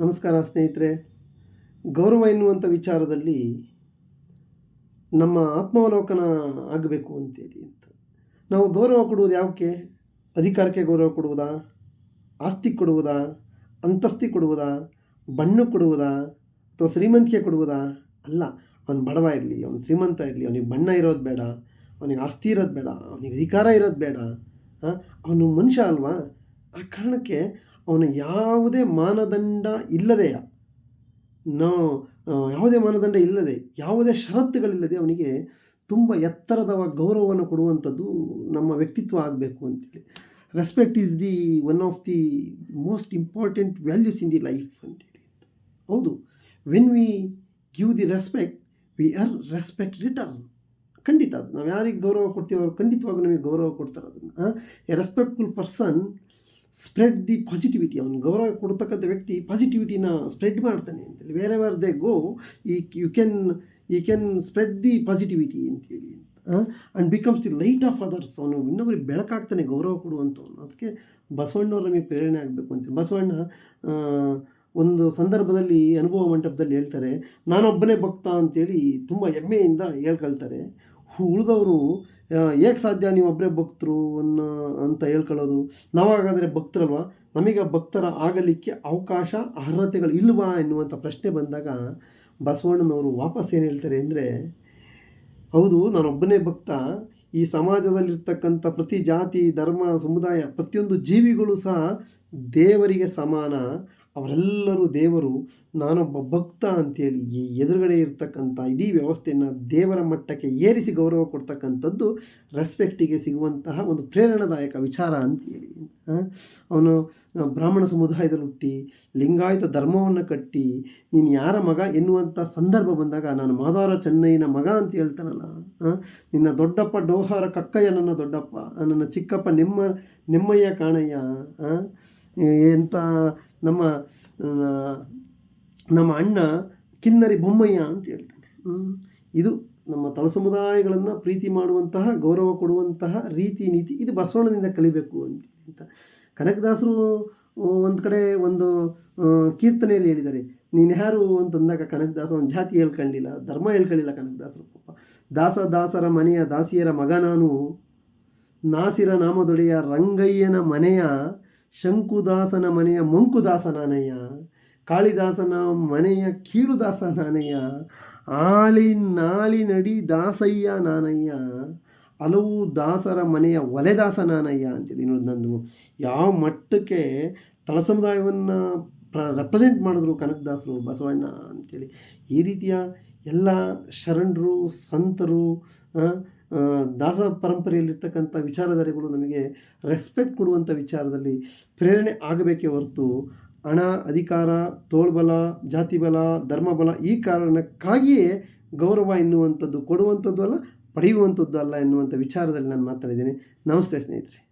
ನಮಸ್ಕಾರ ಸ್ನೇಹಿತರೆ. ಗೌರವ ಎನ್ನುವಂಥ ವಿಚಾರದಲ್ಲಿ ನಮ್ಮ ಆತ್ಮಾವಲೋಕನ ಆಗಬೇಕು ಅಂತೇಳಿ ಅಂತ. ನಾವು ಗೌರವ ಕೊಡುವುದು ಯಾವಕ್ಕೆ ಅಧಿಕಾರಕ್ಕೆ ಗೌರವ ಕೊಡುವುದಾ? ಆಸ್ತಿ ಕೊಡುವುದಾ? ಅಂತಸ್ತಿ ಕೊಡುವುದಾ? ಬಣ್ಣ ಕೊಡುವುದಾ? ಅಥವಾ ಶ್ರೀಮಂತಿಕೆ ಕೊಡುವುದಾ? ಅಲ್ಲ, ಅವನು ಬಡವ ಇರಲಿ, ಅವನು ಶ್ರೀಮಂತ ಇರಲಿ, ಅವನಿಗೆ ಬಣ್ಣ ಇರೋದು ಬೇಡ, ಅವನಿಗೆ ಆಸ್ತಿ ಇರೋದು ಬೇಡ, ಅವನಿಗೆ ಅಧಿಕಾರ ಇರೋದು ಬೇಡ ಅವನು ಮನುಷ್ಯ ಅಲ್ವಾ? ಆ ಕಾರಣಕ್ಕೆ ಅವನ ಯಾವುದೇ ಮಾನದಂಡ ಇಲ್ಲದೆಯ? ನಾವು ಯಾವುದೇ ಮಾನದಂಡ ಇಲ್ಲದೆ, ಯಾವುದೇ ಷರತ್ತುಗಳಿಲ್ಲದೆ ಅವನಿಗೆ ತುಂಬ ಎತ್ತರದ ಗೌರವವನ್ನು ಕೊಡುವಂಥದ್ದು ನಮ್ಮ ವ್ಯಕ್ತಿತ್ವ ಆಗಬೇಕು ಅಂತೇಳಿ. Respect is the one of the most important values in the life ಅಂತೇಳಿ. ಹೌದು when we give the respect we are respect return ಖಂಡಿತ ಅದು. ನಾವು ಯಾರಿಗೆ ಗೌರವ ಕೊಡ್ತೀವೋ ಅವ್ರು ಖಂಡಿತವಾಗೂ ನಮಗೆ ಗೌರವ ಕೊಡ್ತಾರೆ ಅದನ್ನು. A respectful person spread the positivity ಅವನು ಗೌರವ ಕೊಡ್ತಕ್ಕಂಥ ವ್ಯಕ್ತಿ ಪಾಸಿಟಿವಿಟಿನ ಸ್ಪ್ರೆಡ್ ಮಾಡ್ತಾನೆ ಅಂತೇಳಿ. ವೇರ್ ಎವರ್ ದೇ ಗೋ ಈ you can you can spread the positivity ಅಂತೇಳಿ and becomes the light of others ಅವನು ಇನ್ನೊಬ್ಬರಿಗೆ ಬೆಳಕಾಗ್ತಾನೆ, ಗೌರವ ಕೊಡುವಂಥವನು. ಅದಕ್ಕೆ ಬಸವಣ್ಣವ್ರು ನಮಗೆ ಪ್ರೇರಣೆ ಆಗಬೇಕು ಅಂತೇಳಿ. ಬಸವಣ್ಣ ಒಂದು ಸಂದರ್ಭದಲ್ಲಿ, ಅನುಭವ ಮಂಟಪದಲ್ಲಿ ಹೇಳ್ತಾರೆ, ನಾನೊಬ್ಬನೇ ಭಕ್ತ ಅಂತೇಳಿ ತುಂಬ ಹೆಮ್ಮೆಯಿಂದ ಹೇಳ್ಕೊಳ್ತಾರೆ. ಉಳಿದವರು ಏಕೆ ಸಾಧ್ಯ ನೀವು ಒಬ್ಬರೇ ಭಕ್ತರು ಅನ್ನೋ, ಅಂತ ಹೇಳ್ಕೊಳ್ಳೋದು? ನಾವಾಗಾದರೆ ಭಕ್ತರಲ್ವ? ನಮಗೆ ಭಕ್ತರ ಆಗಲಿಕ್ಕೆ ಅವಕಾಶ, ಅರ್ಹತೆಗಳು ಇಲ್ವಾ ಎನ್ನುವಂಥ ಪ್ರಶ್ನೆ ಬಂದಾಗ ಬಸವಣ್ಣನವರು ವಾಪಸ್ ಏನು ಹೇಳ್ತಾರೆ ಅಂದರೆ, ಹೌದು ನಾನೊಬ್ಬನೇ ಭಕ್ತ. ಈ ಸಮಾಜದಲ್ಲಿರ್ತಕ್ಕಂಥ ಪ್ರತಿ ಜಾತಿ, ಧರ್ಮ, ಸಮುದಾಯ ಪ್ರತಿಯೊಂದು ಜೀವಿಗಳು ಸಹ ದೇವರಿಗೆ ಸಮಾನ. ಅವರೆಲ್ಲರೂ ದೇವರು ನಾನೊಬ್ಬ ಭಕ್ತ ಅಂತೇಳಿ ಈ ಎದುರುಗಡೆ ಇರ್ತಕ್ಕಂಥ ಇಡೀ ವ್ಯವಸ್ಥೆಯನ್ನು ದೇವರ ಮಟ್ಟಕ್ಕೆ ಏರಿಸಿ ಗೌರವ ಕೊಡ್ತಕ್ಕಂಥದ್ದು ರೆಸ್ಪೆಕ್ಟಿಗೆ ಸಿಗುವಂತಹ ಒಂದು ಪ್ರೇರಣಾದಾಯಕ ವಿಚಾರ ಅಂತೇಳಿ. ಅವನು ಬ್ರಾಹ್ಮಣ ಸಮುದಾಯದಲ್ಲಿ ಹುಟ್ಟಿ, ಲಿಂಗಾಯತ ಧರ್ಮವನ್ನು ಕಟ್ಟಿ, ನೀನು ಯಾರ ಮಗ ಎನ್ನುವಂಥ ಸಂದರ್ಭ ಬಂದಾಗ ನಾನು ಮಾದಾರ ಚೆನ್ನೈನ ಮಗ ಅಂತ ಹೇಳ್ತಾನಲ್ಲ. ನಿನ್ನ ದೊಡ್ಡಪ್ಪ ಡೋಹಾರ ಕಕ್ಕಯ್ಯ ನನ್ನ ದೊಡ್ಡಪ್ಪ ನನ್ನ ಚಿಕ್ಕಪ್ಪ ನಿಮ್ಮ, ನಿಮ್ಮಯ್ಯ ಕಾಣಯ್ಯ ಎಂಥ ನಮ್ಮ ನಮ್ಮ ಅಣ್ಣ ಕಿನ್ನರಿ ಬೊಮ್ಮಯ್ಯ ಅಂತ ಹೇಳ್ತಾನೆ. ಇದು ನಮ್ಮ ತಳ ಸಮುದಾಯಗಳನ್ನು ಪ್ರೀತಿ ಮಾಡುವಂತಹ, ಗೌರವ ಕೊಡುವಂತಹ ರೀತಿ, ನೀತಿ, ಇದು ಬಸವಣ್ಣನಿಂದ ಕಲಿಬೇಕು ಅಂತ ಅಂತ. ಕನಕದಾಸರು ಒಂದು ಕಡೆ ಒಂದು ಕೀರ್ತನೆಯಲ್ಲಿ ಹೇಳಿದ್ದಾರೆ. ನೀನು ಯಾರು ಅಂತಂದಾಗ ಕನಕದಾಸ ಒಂದು ಜಾತಿ ಹೇಳ್ಕೊಂಡಿಲ್ಲ, ಧರ್ಮ ಹೇಳ್ಕೊಳ್ಳಿಲ್ಲ ಕನಕದಾಸರು ಪಾಪ. ದಾಸ ದಾಸರ ಮನೆಯ ದಾಸಿಯರ ಮಗ ನಾನು, ನಾಸಿರ ನಾಮದೊಡೆಯ ರಂಗಯ್ಯನ ಮನೆಯ ಶಂಕುದಾಸನ ಮನೆಯ ಮಂಕುದಾಸ ನಾನಯ್ಯ ಕಾಳಿದಾಸನ ಮನೆಯ ಕೀಳುದಾಸ ನಾನಯ್ಯ ಆಳಿ ನಾಳಿನಡಿ ದಾಸಯ್ಯ ನಾನಯ್ಯ ಹಲವು ದಾಸರ ಮನೆಯ ಒಲೆದಾಸ ನಾನಯ್ಯ ಅಂತೇಳಿ. ನೋಡಿ ನಂದು ಯಾವ ಮಟ್ಟಕ್ಕೆ ತಳ ಸಮುದಾಯವನ್ನು ಪ್ರ ರೆಪ್ರೆಸೆಂಟ್ ಮಾಡಿದ್ರು ಕನಕದಾಸರು ಬಸವಣ್ಣ ಅಂತೇಳಿ. ಈ ರೀತಿಯ ಎಲ್ಲ ಶರಣರು, ಸಂತರು ದಾಸ ಪರಂಪರೆಯಲ್ಲಿರ್ತಕ್ಕಂಥ ವಿಚಾರಧಾರೆಗಳು ನಮಗೆ ರೆಸ್ಪೆಕ್ಟ್ ಕೊಡುವಂಥ ವಿಚಾರದಲ್ಲಿ ಪ್ರೇರಣೆ ಆಗಬೇಕೇ ಹೊರತು ಹಣ, ಅಧಿಕಾರ, ತೋಳ್ಬಲ ಜಾತಿ ಬಲ ಧರ್ಮಬಲ ಈ ಕಾರಣಕ್ಕಾಗಿಯೇ ಗೌರವ ಎನ್ನುವಂಥದ್ದು, ಕೊಡುವಂಥದ್ದು ಅಲ್ಲ, ಪಡೆಯುವಂಥದ್ದು ಅಲ್ಲ ಎನ್ನುವಂಥ ವಿಚಾರದಲ್ಲಿ ನಾನು ಮಾತಾಡಿದ್ದೇನೆ. ನಮಸ್ತೆ ಸ್ನೇಹಿತರೆ.